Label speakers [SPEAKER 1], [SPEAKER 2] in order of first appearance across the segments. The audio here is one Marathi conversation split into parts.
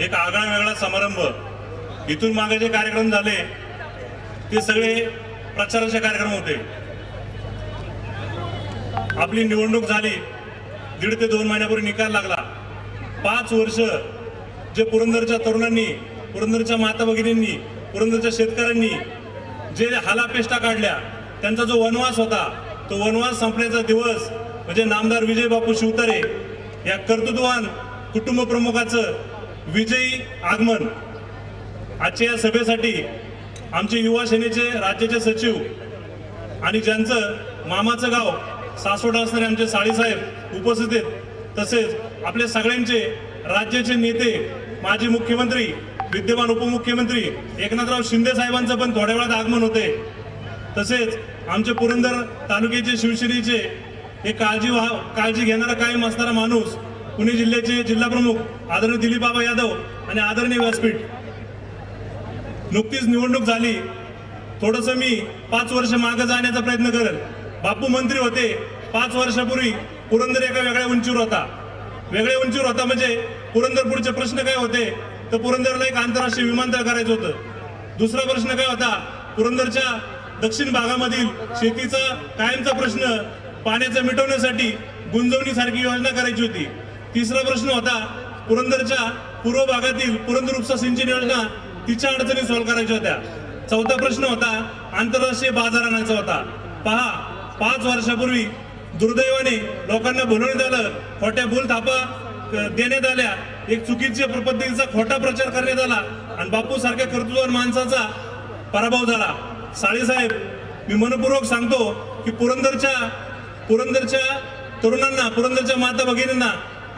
[SPEAKER 1] एक आगळा वेगळा समारंभ. इथून मागे जे कार्यक्रम झाले ते सगळे प्रचाराचे कार्यक्रम होते. आपली निवडणूक झाली दीड ते दोन महिन्यापूर्वी निकाल लागला. पाच वर्ष जे पुरंदरच्या तरुणांनी पुरंदरच्या माता भगिनींनी पुरंदरच्या शेतकऱ्यांनी जे हालापेष्टा काढल्या त्यांचा जो वनवास होता तो वनवास संपण्याचा दिवस म्हणजे नामदार विजय बापू शिवतारे या कर्तृत्ववान कुटुंब प्रमुखाचं विजयी आगमन. आजच्या या सभेसाठी आमचे युवा सेनेचे राज्याचे सचिव आणि ज्यांचं मामाचं गाव सासवड असणारे आमचे साळीसाहेब उपस्थित आहेत तसेच आपल्या सगळ्यांचे राज्याचे नेते माजी मुख्यमंत्री विद्यमान उपमुख्यमंत्री एकनाथराव शिंदे साहेबांचं पण थोड्या वेळात आगमन होते. तसेच आमचे पुरंदर तालुक्याचे शिवसेनेचे हे काळजी वा काळजी घेणारा कायम असणारा माणूस पुणे जिल्ह्याचे जिल्हा प्रमुख आदरणीय दिलीप बाबा यादव आणि आदरणीय व्यासपीठ. नुकतीच निवडणूक झाली. थोडस मी पाच वर्ष मागे जाण्याचा प्रयत्न करेल. बापू मंत्री होते. पाच वर्षापूर्वी पुरंदर एका वेगळ्या उंचीवर होता. वेगळ्या उंचीवर होता म्हणजे पुरंदरपूरचे प्रश्न काय होते? तर पुरंदरला एक आंतरराष्ट्रीय विमानतळ करायचं होतं. दुसरा प्रश्न काय होता? पुरंदरच्या दक्षिण भागामधील शेतीचा कायमचा प्रश्न पाण्याचा मिटवण्यासाठी गुंजवणीसारखी योजना करायची होती. तिसरा प्रश्न होता पुरंदरच्या पूर्व भागातील पुरंदर उपसा सिंचन योजना तिच्या अडचणी सॉल्व्ह करायच्या होत्या. चौथा प्रश्न होता आंतरराष्ट्रीय बाजार आणायचा होता. पहा पाच वर्षापूर्वी दुर्दैवाने लोकांना बोलवण्यात आलं खोट्या भूल थापा देण्यात आल्या. एक चुकीच्या पद्धतीचा खोटा प्रचार करण्यात आला आणि बापू सारख्या कर्तृत्वान माणसाचा पराभव झाला. साळेसाहेब मी मनपूर्वक सांगतो की पुरंदरच्या पुरंदरच्या तरुणांना पुरंदरच्या माता भगिनींना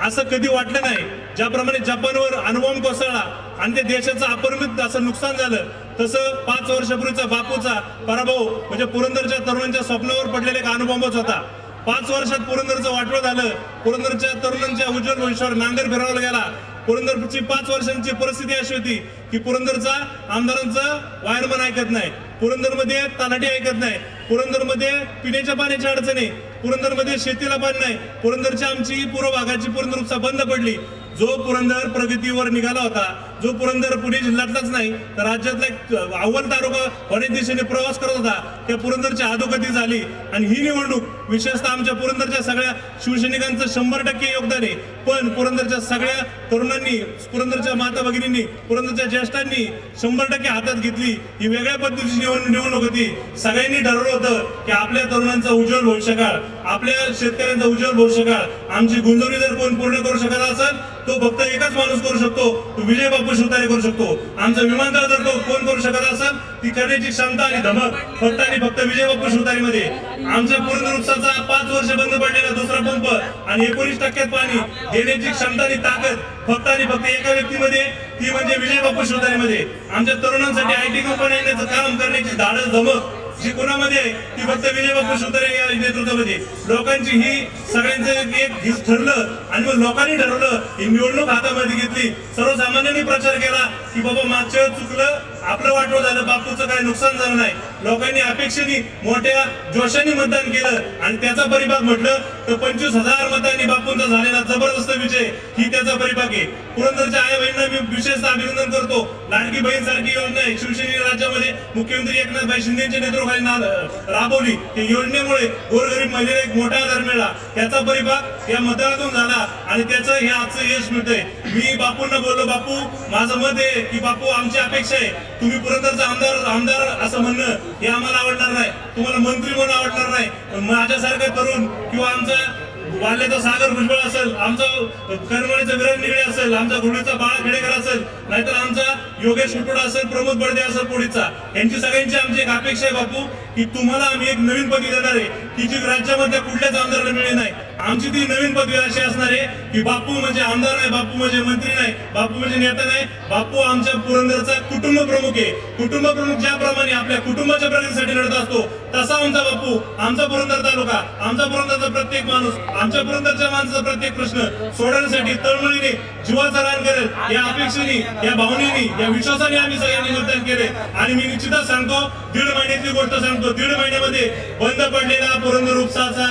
[SPEAKER 1] असं कधी वाटलं नाही. ज्याप्रमाणे जपानवर अणुबॉम्ब कोसळला आणि ते देशाचं अपरिमित असं नुकसान झालं तसं पाच वर्षापूर्वीचा बापूचा पराभव म्हणजे पुरंदरच्या तरुणांच्या स्वप्नावर पडलेला एक अणुबॉम्बच होता. पाच वर्षात पुरंदरचं वाटवं झालं. पुरंदरच्या तरुणांच्या उज्ज्वल भविष्यावर नांगर फिरवला गेला. पुरंदरची पाच वर्षांची परिस्थिती अशी होती की पुरंदरचा आमदारांचा वायरमन ऐकत नाही. पुरंदरमध्ये तलाठी ऐकत नाही. पुरंदरमध्ये पिण्याच्या पाण्याची अडचणी पुरंदरमध्ये शेतीला बंद नाही. पुरंदरची आमची पूर्व भागाची पुरंदर उपसा बंद पडली. जो पुरंदर प्रगतीवर निघाला होता जो पुरंदर पुणे जिल्ह्यातलाच नाही तर राज्यातला एक अव्वल तालुका होण्या दिशेने प्रवास करत होता त्या पुरंदरची अधोगती झाली. आणि ही निवडणूक विशेषतः आमच्या पुरंदरच्या सगळ्या शिवसैनिकांचं शंभर टक्के योगदान आहे. पण पुरंदरच्या सगळ्या तरुणांनी पुरंदरच्या माता भगिनींनी पुरंदरच्या ज्येष्ठांनी शंभर टक्के हातात घेतली. ही वेगळ्या पद्धतीची निवडणूक होती. सगळ्यांनी ठरवलं होतं की आपल्या तरुणांचा उज्ज्वल भविष्यकाळ आपल्या शेतकऱ्यांचा उज्ज्वल भविष्यकाळ आमची गुंजवणी जर कोण पूर्ण करू शकत असेल तो फक्त एकच माणूस करू शकतो तो विजय बापू शिवतारे करू शकतो. आमचं विमानतळ जर तो कोण करू शकत असेल? ती करण्याची क्षमता आणि धमक फक्त आणि फक्त विजय बापू शिवतारे मध्ये आमच्या पूर्ण उपसाचा पाच वर्ष बंद पडलेला दुसरा पंप आणि एकोणीस टक्क्यात पाणी देण्याची क्षमता आणि ताकद फक्त आणि फक्त एका व्यक्तीमध्ये ती म्हणजे विजय बापू शिवतारे मध्ये आमच्या तरुणांसाठी आय टी कंपनी काम करण्याची धाडस धमक जी कोणामध्ये आहे, ती फक्त विजय बापू या नेतृत्वामध्ये. लोकांची ही सगळ्यांचं एक हित ठरलं आणि मग लोकांनी ठरवलं ही निवडणूक हातामध्ये घेतली. सर्वसामान्यांनी प्रचार केला की बाबा मागच्या चुकलं आपलं वाटव झालं बापूचं काही नुकसान झालं नाही. लोकांनी अपेक्षेने मोठ्या जोशाने मतदान केलं आणि त्याचा परिभाग म्हटलं तर पंचवीस हजार मतांनी बापूंचा झालेला जबरदस्त विजय ही त्याचा परिभाग आहे. पुरंदरच्या आई बहिणींना मी विशेषतः अभिनंदन करतो. लाडकी बहीण सारखी योजना आहे. शिवसेने राज्यामध्ये मुख्यमंत्री एकनाथभाई शिंदेच्या नेतृत्वाखाली राबवली. त्या योजनेमुळे गोरगरीब महिलेला एक मोठा आधार मिळाला. त्याचा परिभाग या मतदानातून झाला आणि त्याचं हे आजचं यश मिळतंय. मी बापूंना बोललो बापू माझं मत आहे की बापू आमची अपेक्षा आहे तुम्ही पुरंदरचा आमदार आमदार असं म्हणणं हे आम्हाला आवडणार नाही. तुम्हाला मंत्री म्हणून आवडणार नाही. पण तरुण किंवा आमचा वाल्याचा सागर भुजबळ असेल आमचा करमळीचा विराज निगडे असेल आमचा घोडीचा बाळा खेडेकर असेल नाहीतर आमचा योगेश उटोडा असेल प्रमोद बडदे असेल पोळीचा यांची सगळ्यांची आमची एक अपेक्षा आहे बापू की तुम्हाला आम्ही एक नवीन पदवी देणार आहे. की जी राज्यामध्ये कुठल्याच आमदाराला मिळेल नाही. आमची ती नवीन पदवी अशी असणार आहे की बापू म्हणजे आमदार नाही बापू म्हणजे मंत्री नाही बापू म्हणजे नेता नाही. बापू आमच्या पुरंदरचा कुटुंब प्रमुख आहे. कुटुंब प्रमुख ज्याप्रमाणे आपल्या कुटुंबाच्या प्रगतीसाठी लढत असतो तसा आमचा बापू आमचा पुरंदर तालुका आमचा पुरंदरचा प्रत्येक माणूस आमच्या पुरंदरच्या माणसाचा प्रत्येक प्रश्न सोडवण्यासाठी तळमळीने जीवाचा रान करेल. या अपेक्षेने या भावनेने या विश्वासाने आम्ही सगळ्यांनी मतदान केले. आणि मी निश्चितच सांगतो दीड महिन्याची गोष्ट सांगतो. दीड महिन्यामध्ये बंद पडलेला पुरंदर उपसाचा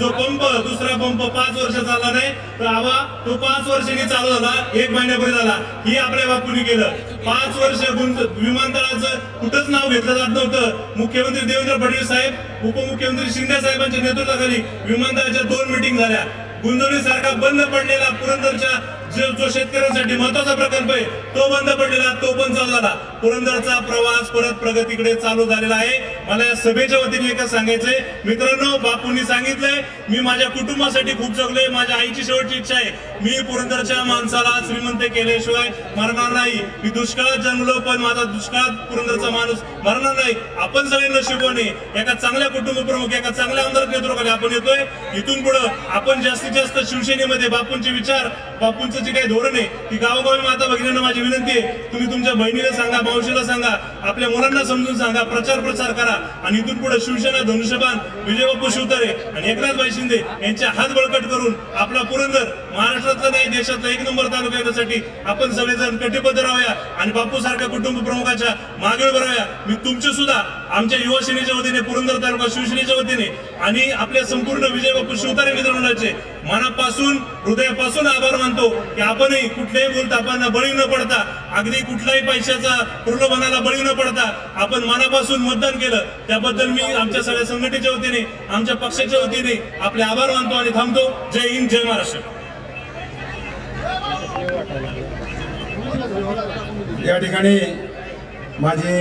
[SPEAKER 1] जो पंप दुसरा दुसरा पंप पाच वर्ष चालला नाही. तर आवा तो पाच वर्षांनी चालू झाला एक महिन्यापूर्वी झाला. ही आपल्या बापूंनी केलं. पाच वर्ष विमानतळाचं कुठंच नाव घेतलं जात नव्हतं. मुख्यमंत्री देवेंद्र फडणवीस साहेब उपमुख्यमंत्री शिंदे साहेबांच्या नेतृत्वाखाली विमानतळाच्या दोन मिटिंग झाल्या. गुंजवणी सारखा बंद पडलेला पुरंदरच्या जो जो शेतकऱ्यांसाठी महत्त्वाचा प्रकल्प आहे तो बंद पडलेला तो पण चालू झाला पुरंदरचा प्रवास परत प्रगतीकडे चालू झालेला आहे. मला या सभेच्या वतीने एकच सांगायचंय. मित्रांनो बापूंनी सांगितलंय मी माझ्या कुटुंबासाठी खूप जगलोय माझ्या आईची शेवटची इच्छा आहे. मी पुरंदरच्या माणसाला श्रीमंत केल्याशिवाय मरणार नाही. मी दुष्काळात जन्मलो पण माझा दुष्काळात पुरंदरचा माणूस मरणार नाही. आपण सगळे नशिबोने एका चांगल्या कुटुंब प्रमुख एका चांगल्या आमदार नेतृत्वाखाली आपण येतोय. इथून पुढे आपण जास्तीत जास्त शिवसेनेमध्ये बापूंचे विचार बापूंचं जे काही धोरण आहे ती गावोगावी माता भगिनींना माझी विनंती आहे. तुम्ही तुमच्या बहिणीला सांगा मावशीला सांगा आपल्या मुलांना समजून सांगा प्रचार प्रसार करा. आणि इथून पुढे शिवसेना धनुष्यबाण विजय बापू शिवतारे आणि एकनाथभाई शिंदे यांच्या हात बळकट करून आपला पुरंदर महाराष्ट्रातला नाही देशातला एक नंबर तालुका येण्यासाठी आपण सगळेजण कटिबद्ध राहूया आणि बापू सारख्या कुटुंब प्रमुखाच्या मागे उभं राहूया. मी तुमचे सुद्धा आमच्या युवा सेनेच्या वतीने पुरंदर तालुका शिवसेनेच्या वतीने आणि आपल्या संपूर्ण विजय बापू शिवतारे मित्रमंडळाचे मनापासून हृदयापासून आभार मानतो की आपणही कुठल्याही बोलतापांना बळी न पडता अगदी कुठल्याही पैशाचा प्रलोभनाला बळी न पडता आपण मनापासून मतदान केलं. त्याबद्दल मी आमच्या सगळ्या संघटनेच्या वतीने आमच्या पक्षाच्या वतीने आपले आभार मानतो आणि थांबतो. जय हिंद जय महाराष्ट्र.
[SPEAKER 2] या ठिकाणी माझे